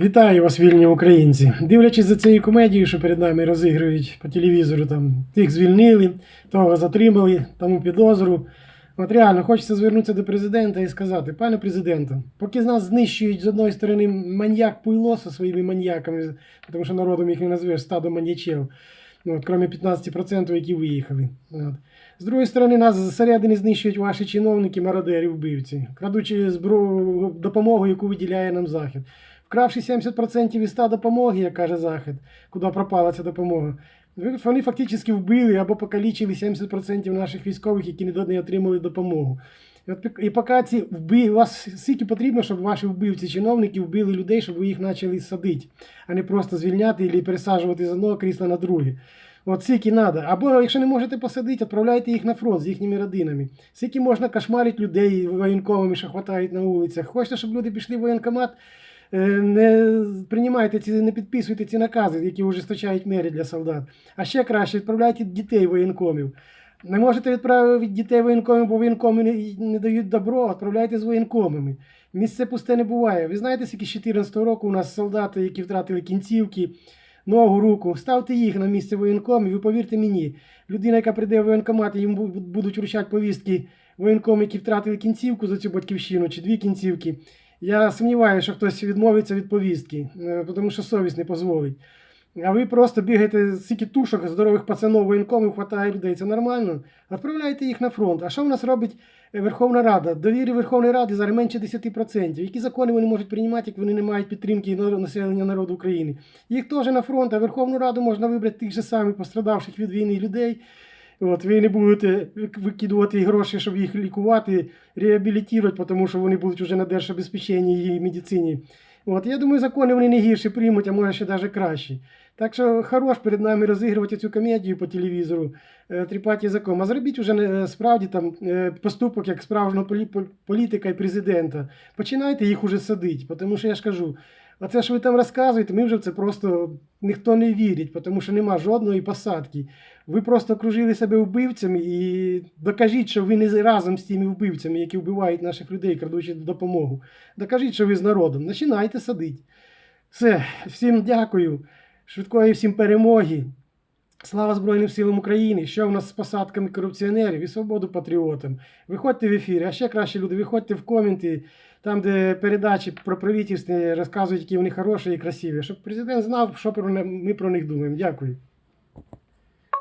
Вітаю вас, вільні українці. Дивлячись за цією комедією, що перед нами розігрують по телевізору, там тих звільнили, того затримали, тому підозру. От реально хочеться звернутися до президента і сказати: пане президенте, поки нас знищують з одної сторони маньяк Пуйло зі своїми маньяками, тому що народом їх не назвеш стадо маньячів, ну, от, крім 15%, які виїхали. От. З другої сторони, нас зсередини знищують ваші чиновники, мародери, вбивці, крадучи зброю допомогу, яку виділяє нам Захід. Вкравши 70% із 100 допомоги, як каже Захід, куди пропала ця допомога. Вони фактично вбили або покалічили 70% наших військових, які не отримали допомогу. І, от, і поки ці вбили, вас скільки потрібно, щоб ваші вбивці, чиновники вбили людей, щоб ви їх почали садити, а не просто звільняти або пересаджувати з одного крісла на друге. От скільки треба. Або якщо не можете посадити, відправляйте їх на фронт з їхніми родинами. Скільки можна кошмарити людей воєнковими, що хватають на вулицях. Хочете, щоб люди пішли в воєнкомат, не приймайте ці, не підписуйте ці накази, які ужесточають мері для солдат. А ще краще відправляйте дітей воєнкомів. Не можете відправити дітей воєнкомів, бо воєнкоми не, дають добро, відправляйте з воєнкомами. Місце пусте не буває. Ви знаєте, скільки з 14 року у нас солдати, які втратили кінцівки, ногу, руку. Ставте їх на місце воєнкомів, і повірте мені, людина, яка прийде в воєнкомат, їм будуть вручати повістки воєнком, які втратили кінцівку за цю батьківщину, чи дві кінцівки. Я сумніваюся, що хтось відмовиться від повістки, е, тому що совість не дозволить. А ви просто бігаєте стільки тушок, здорових пацанов, воєнкомів, хватає людей. Це нормально. Відправляйте їх на фронт. А що в нас робить е, Верховна Рада? Довірі Верховної Ради зараз менше 10%. Які закони вони можуть приймати, як вони не мають підтримки населення народу України? Їх теж на фронт, а Верховну Раду можна вибрати тих же самих пострадавших від війни людей. От, ви не будете викидувати гроші, щоб їх лікувати, реабілітувати, тому що вони будуть вже на держобезпеченні і медицині. От, я думаю, закони вони не гірше приймуть, а може ще навіть кращі. Так що хорош перед нами розігрувати цю комедію по телевізору, е, тріпати язиком. А зробіть уже е, справді там е, поступок як справжнього полі- політика і президента. Починайте їх уже садити, тому що я ж кажу, оце що ви там розказуєте, ми вже це просто ніхто не вірить, тому що нема жодної посадки. Ви просто окружили себе вбивцями і докажіть, що ви не разом з тими вбивцями, які вбивають наших людей, крадучи допомогу. Докажіть, що ви з народом. Починайте садити. Все, всім дякую. Швидкої всім перемоги. Слава Збройним силам України! Що в нас з посадками корупціонерів і свободу патріотам? Виходьте в ефір, а ще краще люди, виходьте в коменти, там, де передачі про правительство розказують, які вони хороші і красиві, щоб президент знав, що про ми про них думаємо. Дякую.